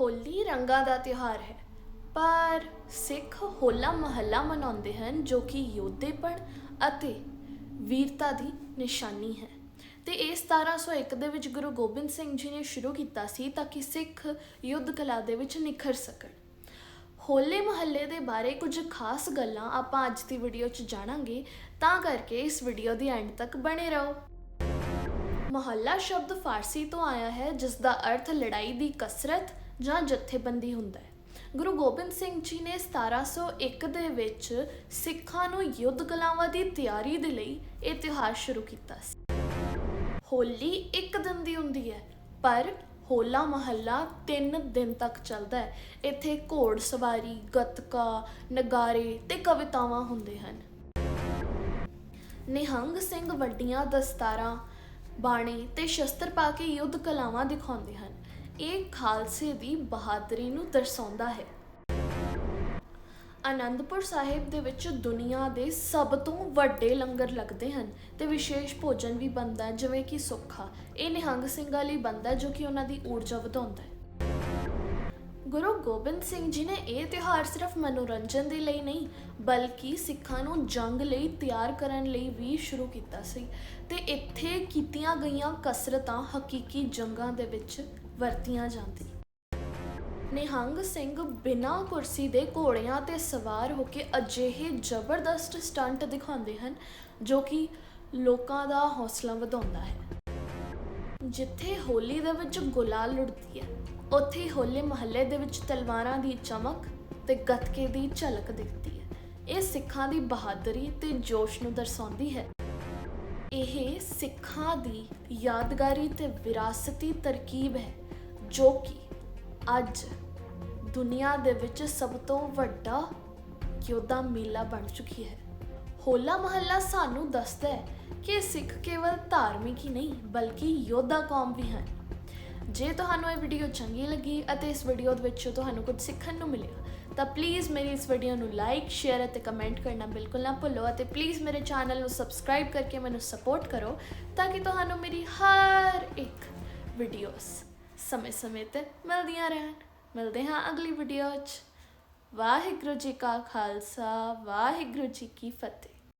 ਹੋਲੀ ਰੰਗਾਂ ਦਾ ਤਿਉਹਾਰ ਹੈ। ਪਰ ਸਿੱਖ ਹੋਲਾ ਮਹੱਲਾ ਮਨਾਉਂਦੇ ਹਨ, ਜੋ ਕਿ ਯੋਧੇਪਣ ਅਤੇ ਵੀਰਤਾ ਦੀ ਨਿਸ਼ਾਨੀ ਹੈ। ਤੇ ਇਹ 1701 ਦੇ ਵਿੱਚ ਗੁਰੂ ਗੋਬਿੰਦ ਸਿੰਘ ਜੀ ਨੇ ਸ਼ੁਰੂ ਕੀਤਾ ਸੀ ਤਾਂ ਕਿ ਸਿੱਖ ਯੁੱਧ ਕਲਾ ਦੇ ਵਿੱਚ ਨਿਖਰ ਸਕਣ। ਹੋਲੇ ਮਹੱਲੇ ਦੇ ਬਾਰੇ ਕੁਝ ਖਾਸ ਗੱਲਾਂ ਆਪਾਂ ਅੱਜ ਦੀ ਵੀਡੀਓ 'ਚ ਜਾਣਾਂਗੇ, ਤਾਂ ਕਰਕੇ ਇਸ ਵੀਡੀਓ ਦੀ ਐਂਡ ਤੱਕ ਬਣੇ ਰਹੋ। ਮਹੱਲਾ ਸ਼ਬਦ ਫਾਰਸੀ ਤੋਂ ਆਇਆ ਹੈ, ਜਿਸ ਦਾ ਅਰਥ ਲੜਾਈ ਦੀ ਕਸਰਤ ਜਾਂ ਜਥੇਬੰਦੀ ਹੁੰਦਾ ਹੈ। ਗੁਰੂ ਗੋਬਿੰਦ ਸਿੰਘ ਜੀ ਨੇ 1701 ਦੇ ਵਿੱਚ ਸਿੱਖਾਂ ਨੂੰ ਯੁੱਧ ਕਲਾਵਾਂ ਦੀ ਤਿਆਰੀ ਦੇ ਲਈ ਇਹ ਤਿਉਹਾਰ ਸ਼ੁਰੂ ਕੀਤਾ ਸੀ। ਹੋਲੀ ਇੱਕ ਦਿਨ ਦੀ ਹੁੰਦੀ ਹੈ, ਪਰ ਹੋਲਾ ਮਹੱਲਾ 3 ਦਿਨ ਤੱਕ ਚੱਲਦਾ ਹੈ। ਇੱਥੇ ਘੋੜ ਸਵਾਰੀ, ਗੱਤਕਾ, ਨਗਾਰੇ ਤੇ ਕਵਿਤਾਵਾਂ ਹੁੰਦੇ ਹਨ। ਨਿਹੰਗ ਸਿੰਘ ਵੱਡੀਆਂ ਦਸਤਾਰਾਂ, ਬਾਣੇ ਤੇ ਸ਼ਸਤਰ ਪਾ ਕੇ ਯੁੱਧ ਕਲਾਵਾਂ ਦਿਖਾਉਂਦੇ ਹਨ। ਇਹ ਖਾਲਸੇ ਦੀ ਬਹਾਦਰੀ ਨੂੰ ਦਰਸਾਉਂਦਾ ਹੈ। ਅਨੰਦਪੁਰ ਸਾਹਿਬ ਦੇ ਵਿੱਚ ਦੁਨੀਆ ਦੇ ਸਭ ਤੋਂ ਵੱਡੇ ਲੰਗਰ ਲੱਗਦੇ ਹਨ ਤੇ ਵਿਸ਼ੇਸ਼ ਭੋਜਨ ਵੀ ਬਣਦਾ ਜਿਵੇਂ ਕਿ ਸੁੱਖਾ। ਇਹ ਨਿਹੰਗ ਸਿੰਘਾਂ ਲਈ ਬਣਦਾ ਜੋ ਕਿ ਉਹਨਾਂ ਦੀ ਊਰਜਾ ਵਧਾਉਂਦਾ ਹੈ। ਗੁਰੂ ਗੋਬਿੰਦ ਸਿੰਘ ਜੀ ਨੇ ਇਹ ਤਿਉਹਾਰ ਸਿਰਫ ਮਨੋਰੰਜਨ ਦੇ ਲਈ ਨਹੀਂ, ਬਲਕਿ ਸਿੱਖਾਂ ਨੂੰ ਜੰਗ ਲਈ ਤਿਆਰ ਕਰਨ ਲਈ ਵੀ ਸ਼ੁਰੂ ਕੀਤਾ ਸੀ ਤੇ ਇੱਥੇ ਕੀਤੀਆਂ ਗਈਆਂ ਕਸਰਤਾਂ ਹਕੀਕੀ ਜੰਗਾਂ ਦੇ ਵਿੱਚ ਵਰਤੀਆਂ ਜਾਂਦੀਆਂ। ਨਿਹੰਗ ਸਿੰਘ ਬਿਨਾਂ ਕੁਰਸੀ ਦੇ ਘੋੜਿਆਂ ਤੇ ਸਵਾਰ ਹੋ ਕੇ ਅਜਿਹੇ ਜ਼ਬਰਦਸਤ ਸਟੰਟ ਦਿਖਾਉਂਦੇ ਹਨ, ਜੋ ਕਿ ਲੋਕਾਂ ਦਾ ਹੌਸਲਾ ਵਧਾਉਂਦਾ ਹੈ। ਜਿੱਥੇ ਹੋਲੀ ਦੇ ਵਿੱਚ ਗੁਲਾਲ ਲੁੜਦੀ ਹੈ, ਉੱਥੇ ਹੋਲੇ ਮਹੱਲੇ ਦੇ ਵਿੱਚ ਤਲਵਾਰਾਂ ਦੀ ਚਮਕ ਤੇ ਗੱਤਕੇ ਦੀ ਝਲਕ ਦਿਖਦੀ ਹੈ। ਇਹ ਸਿੱਖਾਂ ਦੀ ਬਹਾਦਰੀ ਤੇ ਜੋਸ਼ ਨੂੰ ਦਰਸਾਉਂਦੀ ਹੈ। ਇਹ ਸਿੱਖਾਂ ਦੀ ਯਾਦਗਾਰੀ ਤੇ ਵਿਰਾਸਤੀ ਤਰਕੀਬ ਹੈ, ਜੋ ਕਿ ਅੱਜ ਦੁਨੀਆ ਦੇ ਵਿੱਚ ਸਭ ਤੋਂ ਵੱਡਾ ਯੋਧਾ ਮੇਲਾ ਬਣ ਚੁੱਕੀ ਹੈ। ਹੋਲਾ ਮਹੱਲਾ ਸਾਨੂੰ ਦੱਸਦਾ ਹੈ ਕਿ ਸਿੱਖ ਕੇਵਲ ਧਾਰਮਿਕ ਹੀ ਨਹੀਂ, ਬਲਕਿ ਯੋਧਾ ਕੌਮ ਵੀ ਹਨ। ਜੇ ਤੁਹਾਨੂੰ ਇਹ ਵੀਡੀਓ ਚੰਗੀ ਲੱਗੀ ਅਤੇ ਇਸ ਵੀਡੀਓ ਦੇ ਵਿੱਚੋਂ ਤੁਹਾਨੂੰ ਕੁਝ ਸਿੱਖਣ ਨੂੰ ਮਿਲਿਆ, ਤਾਂ ਪਲੀਜ਼ ਮੇਰੀ ਇਸ ਵੀਡੀਓ ਨੂੰ ਲਾਈਕ ਸ਼ੇਅਰ ਅਤੇ ਕਮੈਂਟ ਕਰਨਾ ਬਿਲਕੁਲ ਨਾ ਭੁੱਲੋ ਅਤੇ ਪਲੀਜ਼ ਮੇਰੇ ਚੈਨਲ ਨੂੰ ਸਬਸਕ੍ਰਾਈਬ ਕਰਕੇ ਮੈਨੂੰ ਸਪੋਰਟ ਕਰੋ ਤਾਂ ਕਿ ਤੁਹਾਨੂੰ ਮੇਰੀ ਹਰ ਇੱਕ ਵੀਡੀਓਸ ਸਮੇਂ-ਸਮੇਂ ਤੇ ਮਿਲਦੀਆਂ ਰਹਿਣ। ਮਿਲਦੇ ਹਾਂ ਅਗਲੀ ਵੀਡੀਓ 'ਚ। ਵਾਹਿਗੁਰੂ ਜੀ ਕਾ ਖਾਲਸਾ, ਵਾਹਿਗੁਰੂ ਜੀ ਕੀ ਫਤਿਹ।